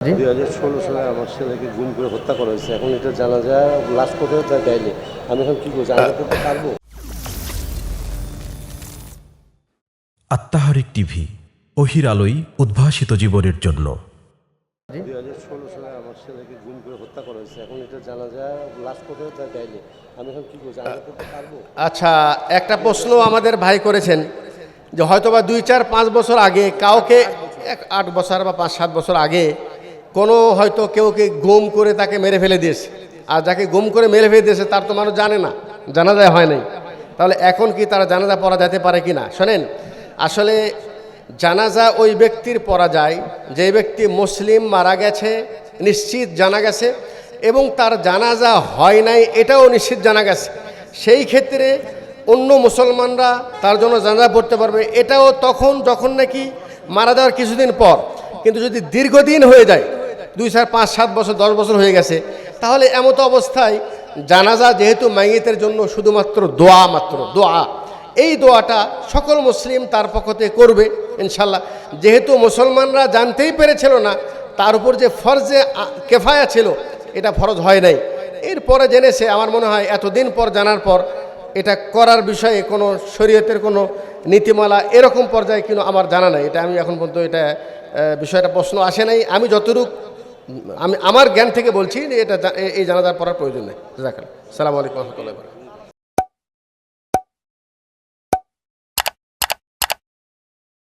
দুই হাজার ষোলো সালে আমার ছেলেকে গুম করে হত্যা করা হয়েছে। এখন এটা জানা যায় লাশ কোথাও তা দেয়নি আমি এখন কী করছি আমি করতে পারব। আত্মাহারিক টিভি অহির আলোই উদ্ভাসিত জীবনের জন্য। দুই হাজার ষোলো সালে আমার ছেলেকে গুম করে হত্যা করা হয়েছে। এখন এটা জানা যায় লাশ কোথাও তা দেয়নি আমি এখন কী করছি আমি করতে পারব। আচ্ছা একটা প্রশ্ন আমাদের ভাই করেছেন যে হয়তোবা দুই চার পাঁচ বছর আগে কাউকে এক আট বছর বা পাঁচ সাত বছর আগে কোনো হয়তো কেউকে গুম করে তাকে মেরে ফেলে দিয়েছে। আর যাকে গুম করে মেরে ফেলে দিয়েছে, তার তো মানুষ জানে না। জানাজায় হয় নাই। তাহলে এখন কি তারা জানাজা পড়া যেতে পারে কি না? শোনেন, আসলে জানাজা ওই ব্যক্তির পড়া যায়, যে ব্যক্তি মুসলিম মারা গেছে, নিশ্চিত জানা গেছে, এবং তার জানাজা হয় নাই, এটাও নিশ্চিত জানা গেছে। সেই ক্ষেত্রে অন্য মুসলমানরা তার জন্য জানাজা পড়তে পারবে। এটাও তখন, যখন নাকি মারা যাওয়ার কিছুদিন পর। কিন্তু যদি দীর্ঘদিন হয়ে যায় দুই চার, পাঁচ, সাত বছর, দশ বছর হয়ে গেছে। তাহলে এমত অবস্থায় জানাজা যেহেতু মাইয়েতের জন্য শুধুমাত্র দোয়া মাত্র, দোয়া। এই দোয়াটা সকল মুসলিম তার পক্ষতে করবে ইনশাল্লাহ যেহেতু মুসলমানরা জানতেই পেরেছিল না, তার উপর যে ফরজে কেফায়া ছিল, এটা ফরজ হয় নাই। এরপরে জেনেছে, আমার মনে হয় এতদিন পর জানার পর এটা করার বিষয়ে কোনো শরীয়তের কোনো নীতিমালা এরকম পর্যায়ে কিন্তু আমার জানা নাই। এটা আমি এখন পর্যন্ত এটা বিষয়টা প্রশ্ন আসে নাই। আমি যতটুক আমি, আমার জ্ঞান থেকে বলছি এটা এই জানাজার পড়ার প্রয়োজন নেই। জাকাল সালাম আলাইকুম রহমতুল্লাহ